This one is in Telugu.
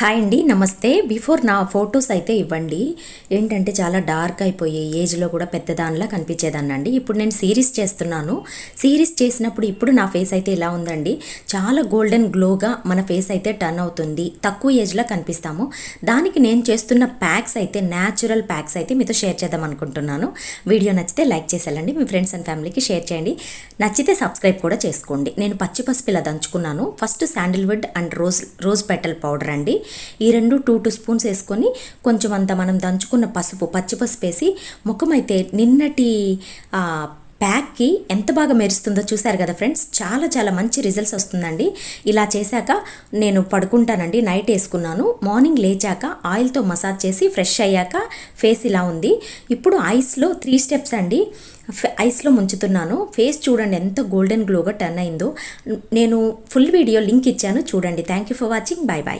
హాయ్ అండి నమస్తే. బిఫోర్ నా ఫొటోస్ అయితే ఇవ్వండి. ఏంటంటే చాలా డార్క్ అయిపోయాయి. ఏజ్లో కూడా పెద్దదానిలా కనిపించేదాన్ని అండి ఇప్పుడు నేను సిరీస్ చేస్తున్నాను. సిరీస్ చేసినప్పుడు ఇప్పుడు నా ఫేస్ అయితే ఇలా ఉందండి. చాలా గోల్డెన్ గ్లోగా మన ఫేస్ అయితే టర్న్ అవుతుంది. తక్కువ ఏజ్లో కనిపిస్తాము. దానికి నేను చేస్తున్న ప్యాక్స్ అయితే న్యాచురల్ ప్యాక్స్ అయితే మీతో షేర్ చేద్దాం అనుకుంటున్నాను. వీడియో నచ్చితే లైక్ చేసేయాలండి. మీ ఫ్రెండ్స్ అండ్ ఫ్యామిలీకి షేర్ చేయండి. నచ్చితే సబ్స్క్రైబ్ కూడా చేసుకోండి. నేను పచ్చి పసుపు ఇలా దంచుకున్నాను. First sandalwood and rose rose petal powder అండి. ఈ రెండు టూ టూ స్పూన్స్ వేసుకొని కొంచెం అంత మనం దంచుకున్న పసుపు పచ్చి పసుపు వేసి ముఖం అయితే నిన్నటి ప్యాక్కి ఎంత బాగా మెరుస్తుందో చూశారు కదా ఫ్రెండ్స్? చాలా చాలా మంచి రిజల్ట్స్ వస్తుందండి. ఇలా చేశాక నేను పడుకుంటానండి నైట్ వేసుకున్నాను. మార్నింగ్ లేచాక ఆయిల్తో మసాజ్ చేసి ఫ్రెష్ అయ్యాక ఫేస్ ఇలా ఉంది. ఇప్పుడు ఐస్లో త్రీ స్టెప్స్ అండి. ఐస్లో ముంచుతున్నాను. ఫేస్ చూడండి ఎంత గోల్డెన్ గ్లోగా టర్న్ అయిందో. నేను ఫుల్ వీడియో లింక్ ఇచ్చాను చూడండి. Thank you for watching. Bye bye